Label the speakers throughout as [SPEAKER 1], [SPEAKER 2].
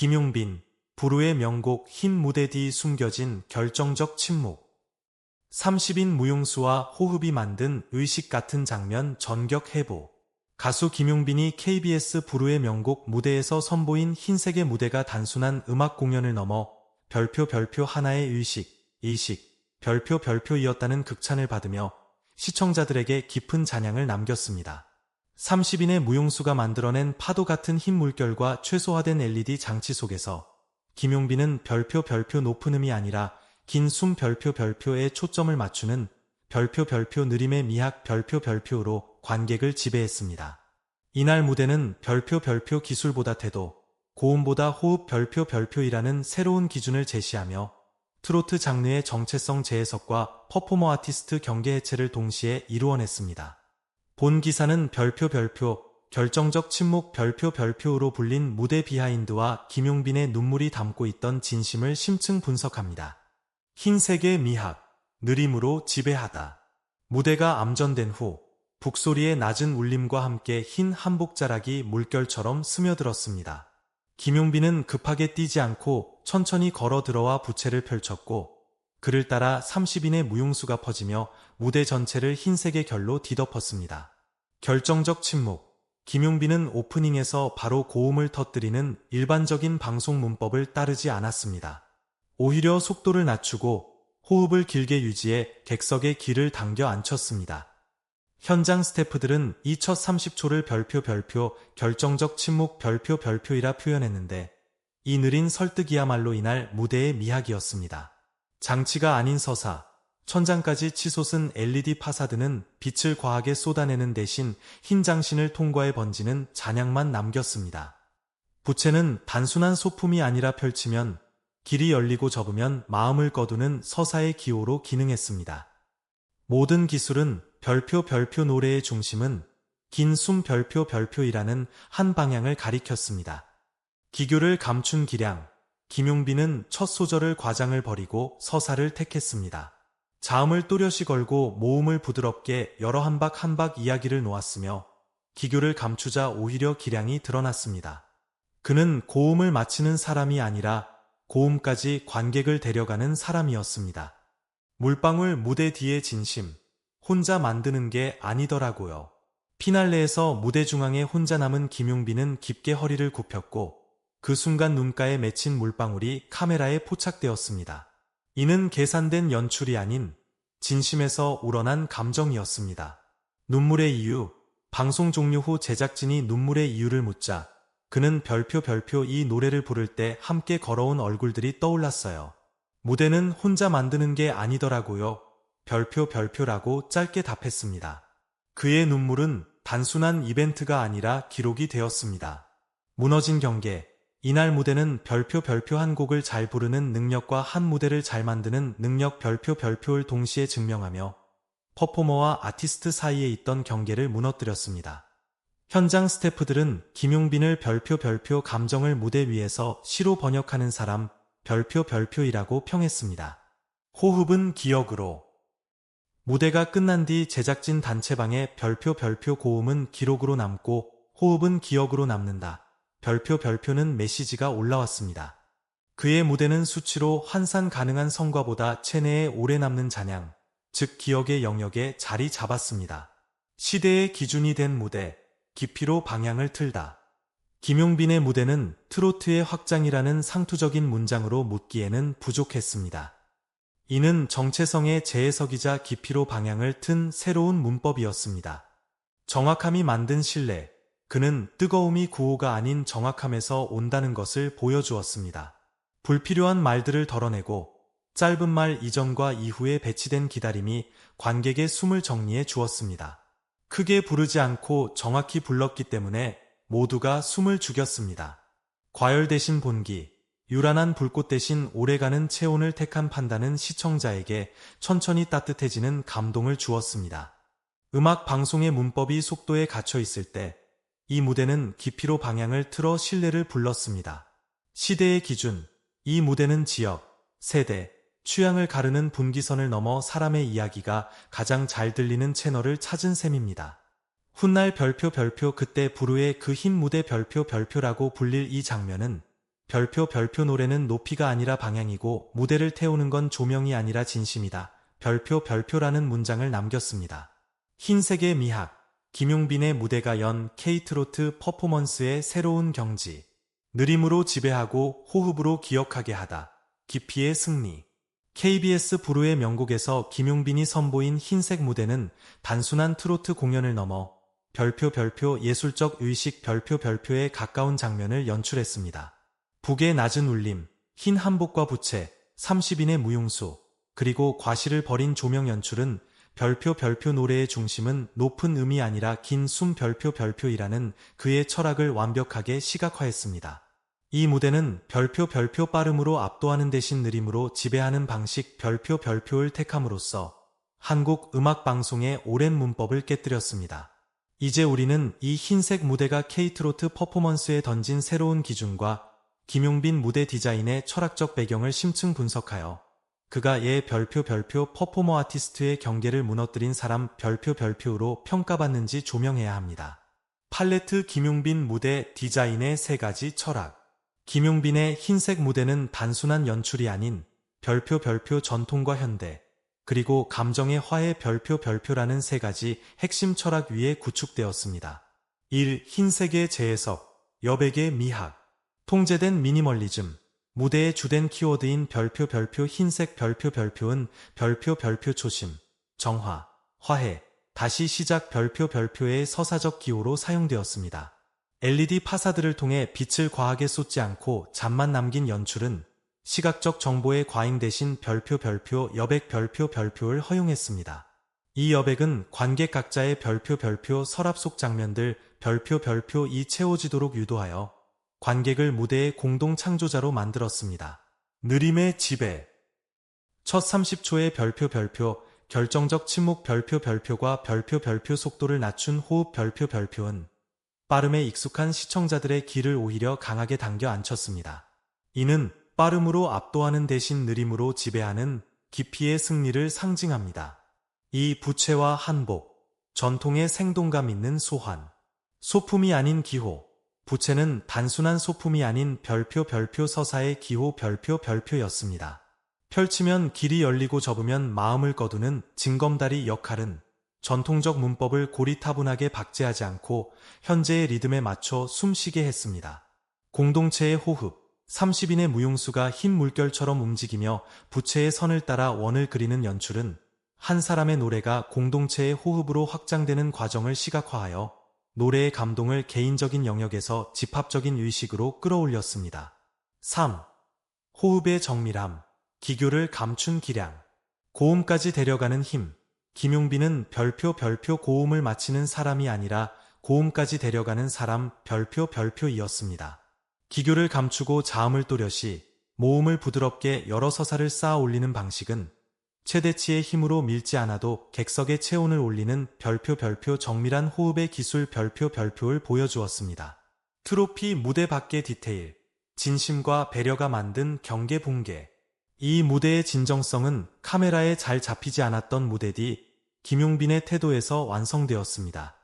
[SPEAKER 1] 김용빈, 부르의 명곡 흰 무대 뒤 숨겨진 결정적 침묵. 30인 무용수와 호흡이 만든 의식 같은 장면 전격 해보. 가수 김용빈이 KBS 부르의 명곡 무대에서 선보인 흰색의 무대가 단순한 음악 공연을 넘어 별표 별표 하나의 의식, 의식, 별표 별표이었다는 극찬을 받으며 시청자들에게 깊은 잔향을 남겼습니다. 30인의 무용수가 만들어낸 파도 같은 흰 물결과 최소화된 LED 장치 속에서 김용빈은 별표 별표 높은 음이 아니라 긴 숨 별표 별표에 초점을 맞추는 별표 별표 느림의 미학 별표 별표로 관객을 지배했습니다. 이날 무대는 별표 별표 기술보다 태도, 고음보다 호흡 별표 별표이라는 새로운 기준을 제시하며 트로트 장르의 정체성 재해석과 퍼포머 아티스트 경계 해체를 동시에 이루어냈습니다. 본 기사는 별표 별표, 결정적 침묵 별표 별표로 불린 무대 비하인드와 김용빈의 눈물이 담고 있던 진심을 심층 분석합니다. 흰색의 미학, 느림으로 지배하다. 무대가 암전된 후 북소리의 낮은 울림과 함께 흰 한복 자락이 물결처럼 스며들었습니다. 김용빈은 급하게 뛰지 않고 천천히 걸어 들어와 부채를 펼쳤고 그를 따라 30인의 무용수가 퍼지며 무대 전체를 흰색의 결로 뒤덮었습니다. 결정적 침묵. 김용빈은 오프닝에서 바로 고음을 터뜨리는 일반적인 방송 문법을 따르지 않았습니다. 오히려 속도를 낮추고 호흡을 길게 유지해 객석의 길을 당겨 앉혔습니다. 현장 스태프들은 이 첫 30초를 별표 별표 결정적 침묵 별표 별표이라 표현했는데 이 느린 설득이야말로 이날 무대의 미학이었습니다. 장치가 아닌 서사, 천장까지 치솟은 LED 파사드는 빛을 과하게 쏟아내는 대신 흰 장신을 통과해 번지는 잔향만 남겼습니다. 부채는 단순한 소품이 아니라 펼치면 길이 열리고 접으면 마음을 거두는 서사의 기호로 기능했습니다. 모든 기술은 별표 별표 노래의 중심은 긴 숨 별표 별표이라는 한 방향을 가리켰습니다. 기교를 감춘 기량, 김용빈은 첫 소절을 과장을 버리고 서사를 택했습니다. 자음을 또렷이 걸고 모음을 부드럽게 여러 한박 한박 이야기를 놓았으며 기교를 감추자 오히려 기량이 드러났습니다. 그는 고음을 마치는 사람이 아니라 고음까지 관객을 데려가는 사람이었습니다. 물방울 무대 뒤의 진심, 혼자 만드는 게 아니더라고요. 피날레에서 무대 중앙에 혼자 남은 김용빈은 깊게 허리를 굽혔고 그 순간 눈가에 맺힌 물방울이 카메라에 포착되었습니다. 이는 계산된 연출이 아닌 진심에서 우러난 감정이었습니다. 눈물의 이유, 방송 종료 후 제작진이 눈물의 이유를 묻자 그는 별표 별표 이 노래를 부를 때 함께 걸어온 얼굴들이 떠올랐어요. 무대는 혼자 만드는 게 아니더라고요. 별표 별표라고 짧게 답했습니다. 그의 눈물은 단순한 이벤트가 아니라 기록이 되었습니다. 무너진 경계. 이날 무대는 별표 별표 한 곡을 잘 부르는 능력과 한 무대를 잘 만드는 능력 별표 별표를 동시에 증명하며 퍼포머와 아티스트 사이에 있던 경계를 무너뜨렸습니다. 현장 스태프들은 김용빈을 별표 별표 감정을 무대 위에서 시로 번역하는 사람 별표 별표이라고 평했습니다. 호흡은 기억으로 무대가 끝난 뒤 제작진 단체방에 별표 별표 고음은 기록으로 남고 호흡은 기억으로 남는다. 별표 별표는 메시지가 올라왔습니다. 그의 무대는 수치로 환산 가능한 성과보다 체내에 오래 남는 잔향, 즉 기억의 영역에 자리 잡았습니다. 시대의 기준이 된 무대, 깊이로 방향을 틀다. 김용빈의 무대는 트로트의 확장이라는 상투적인 문장으로 묻기에는 부족했습니다. 이는 정체성의 재해석이자 깊이로 방향을 튼 새로운 문법이었습니다. 정확함이 만든 신뢰, 그는 뜨거움이 구호가 아닌 정확함에서 온다는 것을 보여주었습니다. 불필요한 말들을 덜어내고 짧은 말 이전과 이후에 배치된 기다림이 관객의 숨을 정리해 주었습니다. 크게 부르지 않고 정확히 불렀기 때문에 모두가 숨을 죽였습니다. 과열 대신 본기, 유란한 불꽃 대신 오래가는 체온을 택한 판단은 시청자에게 천천히 따뜻해지는 감동을 주었습니다. 음악 방송의 문법이 속도에 갇혀 있을 때 이 무대는 깊이로 방향을 틀어 신뢰를 불렀습니다. 시대의 기준, 이 무대는 지역, 세대, 취향을 가르는 분기선을 넘어 사람의 이야기가 가장 잘 들리는 채널을 찾은 셈입니다. 훗날 별표 별표 그때 부르의 그 흰 무대 별표 별표라고 불릴 이 장면은 별표 별표 노래는 높이가 아니라 방향이고 무대를 태우는 건 조명이 아니라 진심이다. 별표 별표라는 문장을 남겼습니다. 흰색의 미학, 김용빈의 무대가 연 K트로트 퍼포먼스의 새로운 경지. 느림으로 지배하고 호흡으로 기억하게 하다. 깊이의 승리. KBS 부르의 명곡에서 김용빈이 선보인 흰색 무대는 단순한 트로트 공연을 넘어 별표 별표 예술적 의식 별표 별표에 가까운 장면을 연출했습니다. 북의 낮은 울림, 흰 한복과 부채, 30인의 무용수, 그리고 과실을 버린 조명 연출은 별표 별표 노래의 중심은 높은 음이 아니라 긴 숨 별표 별표이라는 그의 철학을 완벽하게 시각화했습니다. 이 무대는 별표 별표 빠름으로 압도하는 대신 느림으로 지배하는 방식 별표 별표를 택함으로써 한국 음악 방송의 오랜 문법을 깨뜨렸습니다. 이제 우리는 이 흰색 무대가 K트로트 퍼포먼스에 던진 새로운 기준과 김용빈 무대 디자인의 철학적 배경을 심층 분석하여 그가 예 별표 별표 퍼포머 아티스트의 경계를 무너뜨린 사람 별표 별표로 평가받는지 조명해야 합니다. 팔레트 김용빈 무대 디자인의 세 가지 철학 김용빈의 흰색 무대는 단순한 연출이 아닌 별표 별표 전통과 현대, 그리고 감정의 화해 별표 별표라는 세 가지 핵심 철학 위에 구축되었습니다. 1. 흰색의 재해석, 여백의 미학, 통제된 미니멀리즘, 무대의 주된 키워드인 별표 별표 흰색 별표 별표은 별표 별표 초심, 정화, 화해, 다시 시작 별표 별표의 서사적 기호로 사용되었습니다. LED 파사드를 통해 빛을 과하게 쏟지 않고 잠만 남긴 연출은 시각적 정보의 과잉 대신 별표 별표 여백 별표 별표를 허용했습니다. 이 여백은 관객 각자의 별표 별표 서랍 속 장면들 별표 별표 이 채워지도록 유도하여 관객을 무대의 공동 창조자로 만들었습니다. 느림의 지배 첫 30초의 별표 별표 결정적 침묵 별표 별표과 별표 별표 속도를 낮춘 호흡 별표 별표는 빠름에 익숙한 시청자들의 길을 오히려 강하게 당겨 앉혔습니다. 이는 빠름으로 압도하는 대신 느림으로 지배하는 깊이의 승리를 상징합니다. 이 부채와 한복, 전통의 생동감 있는 소환, 소품이 아닌 기호, 부채는 단순한 소품이 아닌 별표 별표 서사의 기호 별표 별표였습니다. 펼치면 길이 열리고 접으면 마음을 거두는 징검다리 역할은 전통적 문법을 고리타분하게 박제하지 않고 현재의 리듬에 맞춰 숨쉬게 했습니다. 공동체의 호흡, 30인의 무용수가 흰 물결처럼 움직이며 부채의 선을 따라 원을 그리는 연출은 한 사람의 노래가 공동체의 호흡으로 확장되는 과정을 시각화하여 노래의 감동을 개인적인 영역에서 집합적인 의식으로 끌어올렸습니다. 3. 호흡의 정밀함, 기교를 감춘 기량, 고음까지 데려가는 힘, 김용빈은 별표 별표 고음을 마치는 사람이 아니라 고음까지 데려가는 사람 별표 별표이었습니다. 기교를 감추고 자음을 또렷이 모음을 부드럽게 여러 서사를 쌓아 올리는 방식은 최대치의 힘으로 밀지 않아도 객석의 체온을 올리는 별표 별표 정밀한 호흡의 기술 별표 별표를 보여주었습니다. 트로피 무대 밖의 디테일, 진심과 배려가 만든 경계 붕괴, 이 무대의 진정성은 카메라에 잘 잡히지 않았던 무대 뒤 김용빈의 태도에서 완성되었습니다.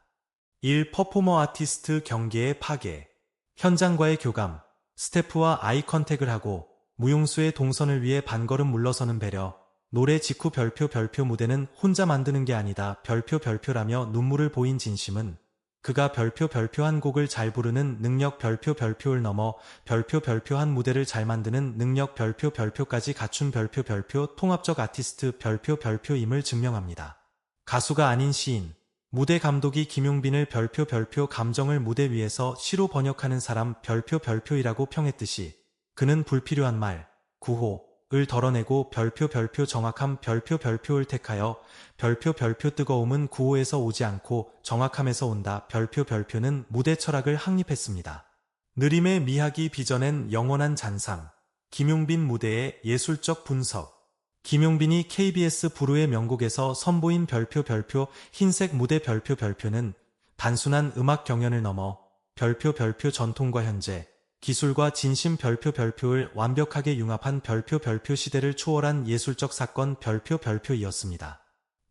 [SPEAKER 1] 1. 퍼포머 아티스트 경계의 파괴 현장과의 교감 스태프와 아이 컨택을 하고 무용수의 동선을 위해 반걸음 물러서는 배려 노래 직후 별표 별표 무대는 혼자 만드는 게 아니다 별표 별표라며 눈물을 보인 진심은 그가 별표 별표 한 곡을 잘 부르는 능력 별표 별표를 넘어 별표 별표 한 무대를 잘 만드는 능력 별표 별표까지 갖춘 별표 별표 통합적 아티스트 별표 별표임을 증명합니다. 가수가 아닌 시인, 무대 감독이 김용빈을 별표 별표 감정을 무대 위에서 시로 번역하는 사람 별표 별표이라고 평했듯이 그는 불필요한 말, 구호, 을 덜어내고 별표 별표 정확함 별표 별표를 택하여 별표 별표 뜨거움은 구호에서 오지 않고 정확함에서 온다. 별표 별표는 무대 철학을 확립했습니다. 느림의 미학이 빚어낸 영원한 잔상 김용빈 무대의 예술적 분석 김용빈이 KBS 부르의 명곡에서 선보인 별표 별표 흰색 무대 별표 별표는 단순한 음악 경연을 넘어 별표 별표 전통과 현재 기술과 진심 별표 별표를 완벽하게 융합한 별표 별표 시대를 초월한 예술적 사건 별표 별표이었습니다.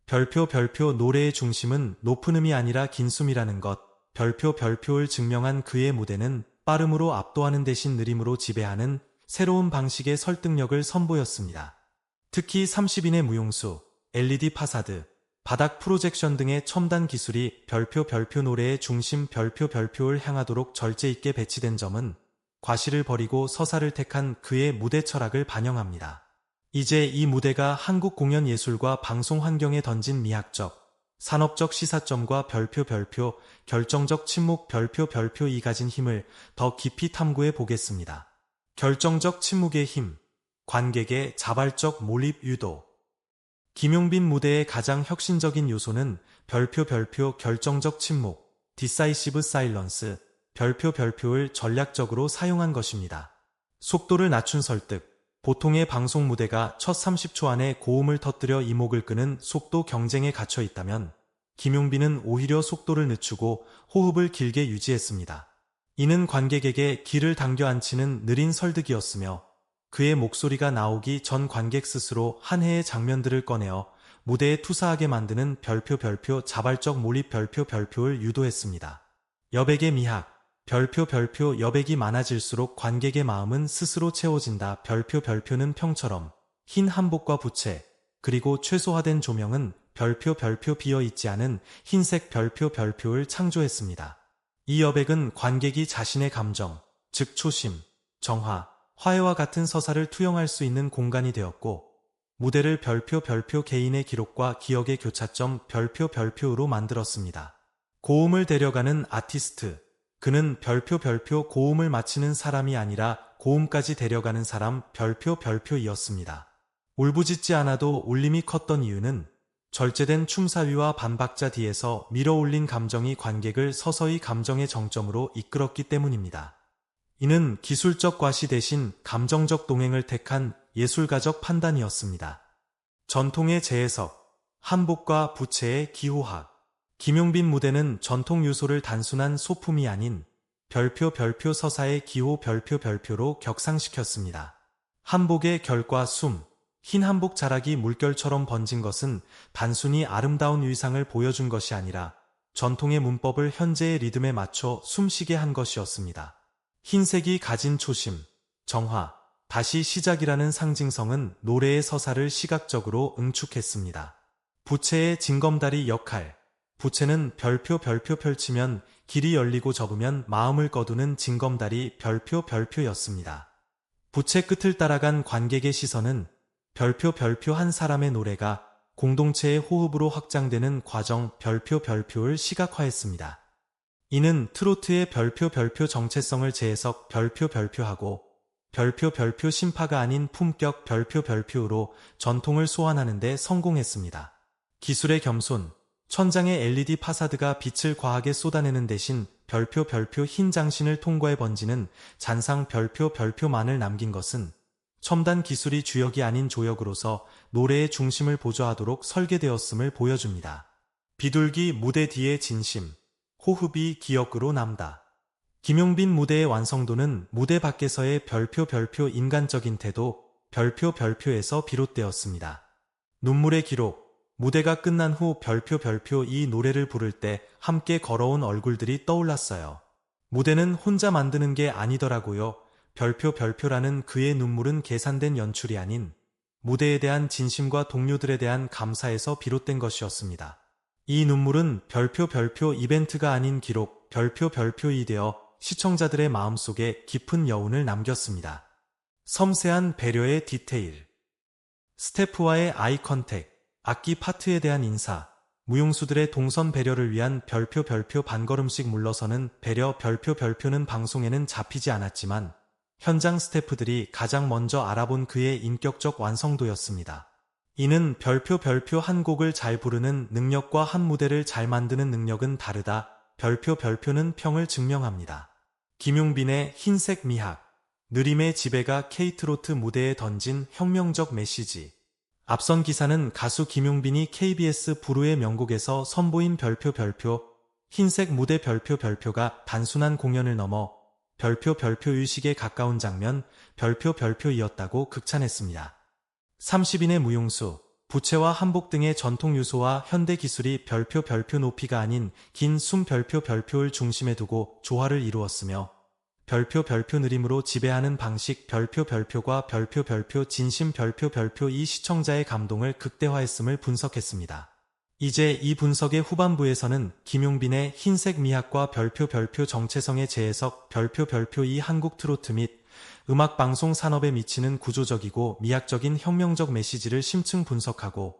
[SPEAKER 1] 별표 별표 노래의 중심은 높은 음이 아니라 긴 숨이라는 것, 별표 별표를 증명한 그의 무대는 빠름으로 압도하는 대신 느림으로 지배하는 새로운 방식의 설득력을 선보였습니다. 특히 30인의 무용수, LED 파사드, 바닥 프로젝션 등의 첨단 기술이 별표 별표 노래의 중심 별표 별표를 향하도록 절제 있게 배치된 점은 과시를 버리고 서사를 택한 그의 무대 철학을 반영합니다. 이제 이 무대가 한국 공연 예술과 방송 환경에 던진 미학적, 산업적 시사점과 별표 별표, 결정적 침묵 별표 별표 이 가진 힘을 더 깊이 탐구해 보겠습니다. 결정적 침묵의 힘, 관객의 자발적 몰입 유도. 김용빈 무대의 가장 혁신적인 요소는 별표 별표 결정적 침묵, 디사이시브 사일런스, 별표 별표를 전략적으로 사용한 것입니다. 속도를 낮춘 설득, 보통의 방송 무대가 첫 30초 안에 고음을 터뜨려 이목을 끄는 속도 경쟁에 갇혀 있다면 김용빈은 오히려 속도를 늦추고 호흡을 길게 유지했습니다. 이는 관객에게 길을 당겨 앉히는 느린 설득이었으며 그의 목소리가 나오기 전 관객 스스로 한 해의 장면들을 꺼내어 무대에 투사하게 만드는 별표 별표 자발적 몰입 별표 별표를 유도했습니다. 여백의 미학 별표 별표 여백이 많아질수록 관객의 마음은 스스로 채워진다. 별표 별표는 평처럼 흰 한복과 부채 그리고 최소화된 조명은 별표 별표 비어 있지 않은 흰색 별표 별표를 창조했습니다. 이 여백은 관객이 자신의 감정, 즉 초심, 정화, 화해와 같은 서사를 투영할 수 있는 공간이 되었고 무대를 별표 별표 개인의 기록과 기억의 교차점 별표 별표로 만들었습니다. 고음을 데려가는 아티스트, 그는 별표 별표 고음을 마치는 사람이 아니라 고음까지 데려가는 사람 별표 별표이었습니다. 울부짖지 않아도 울림이 컸던 이유는 절제된 춤사위와 반박자 뒤에서 밀어올린 감정이 관객을 서서히 감정의 정점으로 이끌었기 때문입니다. 이는 기술적 과시 대신 감정적 동행을 택한 예술가적 판단이었습니다. 전통의 재해석, 한복과 부채의 기호학, 김용빈 무대는 전통 요소를 단순한 소품이 아닌 별표 별표 서사의 기호 별표 별표로 격상시켰습니다. 한복의 결과 숨, 흰 한복 자락이 물결처럼 번진 것은 단순히 아름다운 위상을 보여준 것이 아니라 전통의 문법을 현재의 리듬에 맞춰 숨쉬게 한 것이었습니다. 흰색이 가진 초심, 정화, 다시 시작이라는 상징성은 노래의 서사를 시각적으로 응축했습니다. 부채의 징검다리 역할, 부채는 별표 별표 펼치면 길이 열리고 접으면 마음을 거두는 징검다리 별표 별표였습니다. 부채 끝을 따라간 관객의 시선은 별표 별표 한 사람의 노래가 공동체의 호흡으로 확장되는 과정 별표 별표를 시각화했습니다. 이는 트로트의 별표 별표 정체성을 재해석 별표 별표하고 별표 별표 심파가 아닌 품격 별표 별표로 전통을 소환하는 데 성공했습니다. 기술의 겸손, 천장의 LED 파사드가 빛을 과하게 쏟아내는 대신 별표 별표 흰 장신을 통과해 번지는 잔상 별표 별표만을 남긴 것은 첨단 기술이 주역이 아닌 조역으로서 노래의 중심을 보좌하도록 설계되었음을 보여줍니다. 비둘기 무대 뒤의 진심, 호흡이 기억으로 남다. 김용빈 무대의 완성도는 무대 밖에서의 별표 별표 인간적인 태도, 별표 별표에서 비롯되었습니다. 눈물의 기록, 무대가 끝난 후 별표 별표 이 노래를 부를 때 함께 걸어온 얼굴들이 떠올랐어요. 무대는 혼자 만드는 게 아니더라고요. 별표 별표라는 그의 눈물은 계산된 연출이 아닌 무대에 대한 진심과 동료들에 대한 감사에서 비롯된 것이었습니다. 이 눈물은 별표 별표 이벤트가 아닌 기록, 별표 별표이 되어 시청자들의 마음속에 깊은 여운을 남겼습니다. 섬세한 배려의 디테일 스태프와의 아이 컨택 악기 파트에 대한 인사, 무용수들의 동선 배려를 위한 별표 별표 반걸음씩 물러서는 배려 별표 별표는 방송에는 잡히지 않았지만 현장 스태프들이 가장 먼저 알아본 그의 인격적 완성도였습니다. 이는 별표 별표 한 곡을 잘 부르는 능력과 한 무대를 잘 만드는 능력은 다르다. 별표 별표는 평을 증명합니다. 김용빈의 흰색 미학, 느림의 지배가 케이트로트 무대에 던진 혁명적 메시지. 앞선 기사는 가수 김용빈이 KBS 부르의 명곡에서 선보인 별표 별표, 흰색 무대 별표 별표가 단순한 공연을 넘어 별표 별표 의식에 가까운 장면 별표 별표이었다고 극찬했습니다. 30인의 무용수, 부채와 한복 등의 전통 요소와 현대 기술이 별표 별표 높이가 아닌 긴 숨 별표 별표를 중심에 두고 조화를 이루었으며 별표 별표 느림으로 지배하는 방식 별표 별표과 별표 별표 진심 별표 별표 이 시청자의 감동을 극대화했음을 분석했습니다. 이제 이 분석의 후반부에서는 김용빈의 흰색 미학과 별표 별표 정체성의 재해석 별표 별표 이 한국 트로트 및 음악 방송 산업에 미치는 구조적이고 미학적인 혁명적 메시지를 심층 분석하고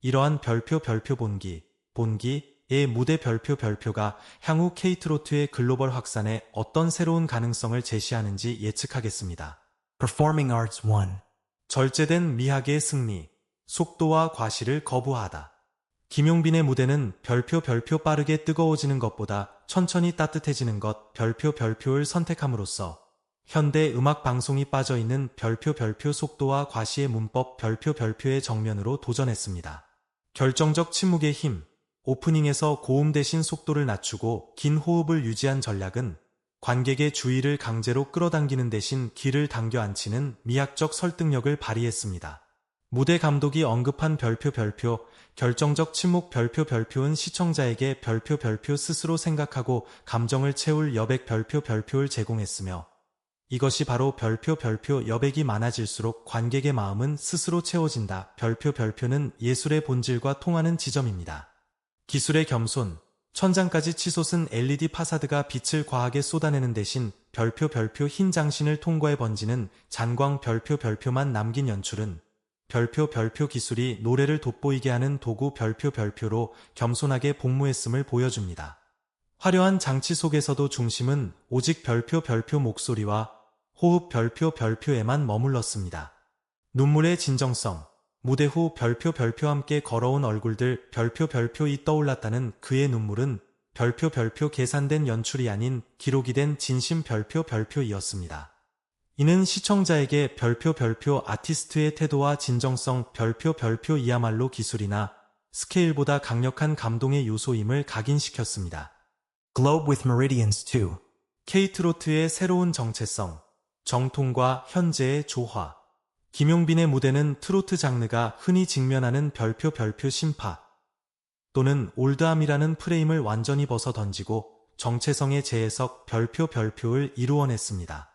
[SPEAKER 1] 이러한 별표 별표 본기, 본기 의 무대 별표 별표가 향후 K트로트의 글로벌 확산에 어떤 새로운 가능성을 제시하는지 예측하겠습니다.
[SPEAKER 2] Performing Arts 1.
[SPEAKER 1] 절제된 미학의 승리, 속도와 과시를 거부하다. 김용빈의 무대는 별표 별표 빠르게 뜨거워지는 것보다 천천히 따뜻해지는 것 별표 별표를 선택함으로써 현대 음악 방송이 빠져 있는 별표 별표 속도와 과시의 문법 별표 별표의 정면으로 도전했습니다. 결정적 침묵의 힘, 오프닝에서 고음 대신 속도를 낮추고 긴 호흡을 유지한 전략은 관객의 주의를 강제로 끌어당기는 대신 귀를 당겨 앉히는 미학적 설득력을 발휘했습니다. 무대 감독이 언급한 별표 별표, 결정적 침묵 별표 별표는 시청자에게 별표 별표 스스로 생각하고 감정을 채울 여백 별표 별표를 제공했으며 이것이 바로 별표 별표 여백이 많아질수록 관객의 마음은 스스로 채워진다. 별표 별표는 예술의 본질과 통하는 지점입니다. 기술의 겸손, 천장까지 치솟은 LED 파사드가 빛을 과하게 쏟아내는 대신 별표 별표 흰 장신을 통과해 번지는 잔광 별표 별표만 남긴 연출은 별표 별표 기술이 노래를 돋보이게 하는 도구 별표 별표로 겸손하게 복무했음을 보여줍니다. 화려한 장치 속에서도 중심은 오직 별표 별표 목소리와 호흡 별표 별표에만 머물렀습니다. 눈물의 진정성, 무대 후 별표 별표 함께 걸어온 얼굴들 별표 별표 이 떠올랐다는 그의 눈물은 별표 별표 계산된 연출이 아닌 기록이 된 진심 별표 별표이었습니다. 이는 시청자에게 별표 별표 아티스트의 태도와 진정성 별표 별표 이야말로 기술이나 스케일보다 강력한 감동의 요소임을 각인시켰습니다.
[SPEAKER 2] Globe with Meridians 2.
[SPEAKER 1] K트로트의 새로운 정체성, 정통과 현재의 조화. 김용빈의 무대는 트로트 장르가 흔히 직면하는 별표 별표 심파 또는 올드함이라는 프레임을 완전히 벗어 던지고 정체성의 재해석 별표 별표를 이루어냈습니다.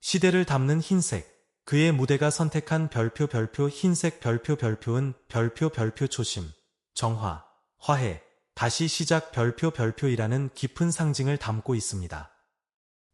[SPEAKER 1] 시대를 담는 흰색, 그의 무대가 선택한 별표 별표 흰색 별표 별표는 별표 별표 초심, 정화, 화해, 다시 시작 별표 별표이라는 깊은 상징을 담고 있습니다.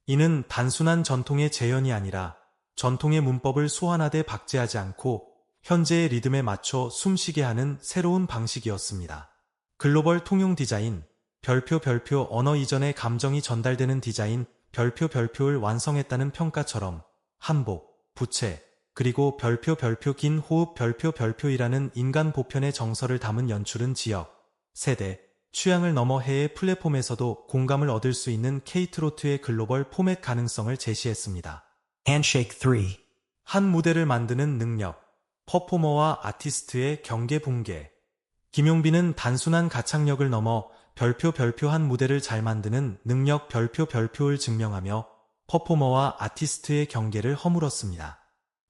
[SPEAKER 1] 이는 단순한 전통의 재현이 아니라 전통의 문법을 소환하되 박제하지 않고 현재의 리듬에 맞춰 숨쉬게 하는 새로운 방식이었습니다. 글로벌 통용 디자인, 별표 별표 언어 이전의 감정이 전달되는 디자인, 별표 별표를 완성했다는 평가처럼 한복, 부채, 그리고 별표 별표 긴 호흡 별표 별표이라는 인간 보편의 정서를 담은 연출은 지역, 세대, 취향을 넘어 해외 플랫폼에서도 공감을 얻을 수 있는 K트로트의 글로벌 포맷 가능성을 제시했습니다.
[SPEAKER 2] Handshake 3.
[SPEAKER 1] 한 무대를 만드는 능력, 퍼포머와 아티스트의 경계 붕괴. 김용빈은 단순한 가창력을 넘어 별표 별표 한 무대를 잘 만드는 능력 별표 별표를 증명하며 퍼포머와 아티스트의 경계를 허물었습니다.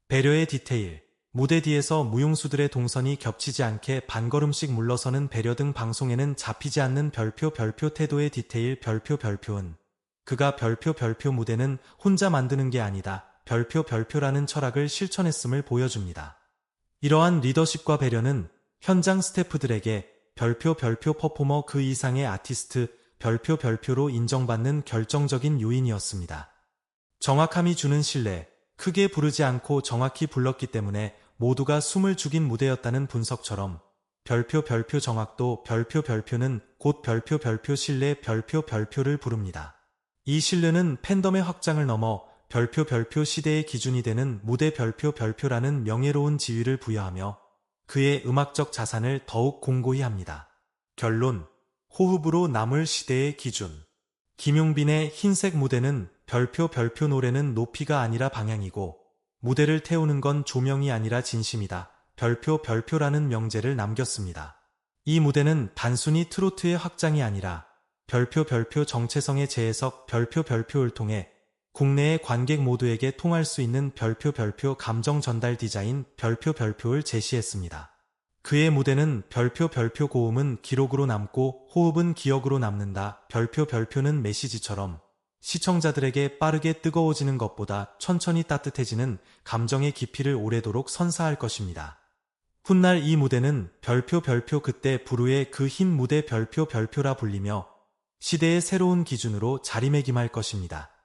[SPEAKER 1] 배려의 디테일, 무대 뒤에서 무용수들의 동선이 겹치지 않게 반걸음씩 물러서는 배려 등 방송에는 잡히지 않는 별표 별표 태도의 디테일 별표 별표은 그가 별표 별표 무대는 혼자 만드는 게 아니다. 별표 별표라는 철학을 실천했음을 보여줍니다. 이러한 리더십과 배려는 현장 스태프들에게 별표 별표 퍼포머 그 이상의 아티스트 별표 별표로 인정받는 결정적인 요인이었습니다. 정확함이 주는 신뢰, 크게 부르지 않고 정확히 불렀기 때문에 모두가 숨을 죽인 무대였다는 분석처럼 별표 별표 정확도 별표 별표는 곧 별표 별표 신뢰 별표 별표를 부릅니다. 이 신뢰는 팬덤의 확장을 넘어 별표 별표 시대의 기준이 되는 무대 별표 별표라는 명예로운 지위를 부여하며 그의 음악적 자산을 더욱 공고히 합니다. 결론 호흡으로 남을 시대의 기준 김용빈의 흰색 무대는 별표 별표 노래는 높이가 아니라 방향이고 무대를 태우는 건 조명이 아니라 진심이다. 별표 별표라는 명제를 남겼습니다. 이 무대는 단순히 트로트의 확장이 아니라 별표 별표 정체성의 재해석 별표 별표를 통해 국내의 관객 모두에게 통할 수 있는 별표 별표 감정 전달 디자인 별표 별표를 제시했습니다. 그의 무대는 별표 별표 고음은 기록으로 남고 호흡은 기억으로 남는다. 별표 별표는 메시지처럼 시청자들에게 빠르게 뜨거워지는 것보다 천천히 따뜻해지는 감정의 깊이를 오래도록 선사할 것입니다. 훗날 이 무대는 별표 별표 그때 부르의 그 흰 무대 별표 별표라 불리며 시대의 새로운 기준으로 자리매김할 것입니다.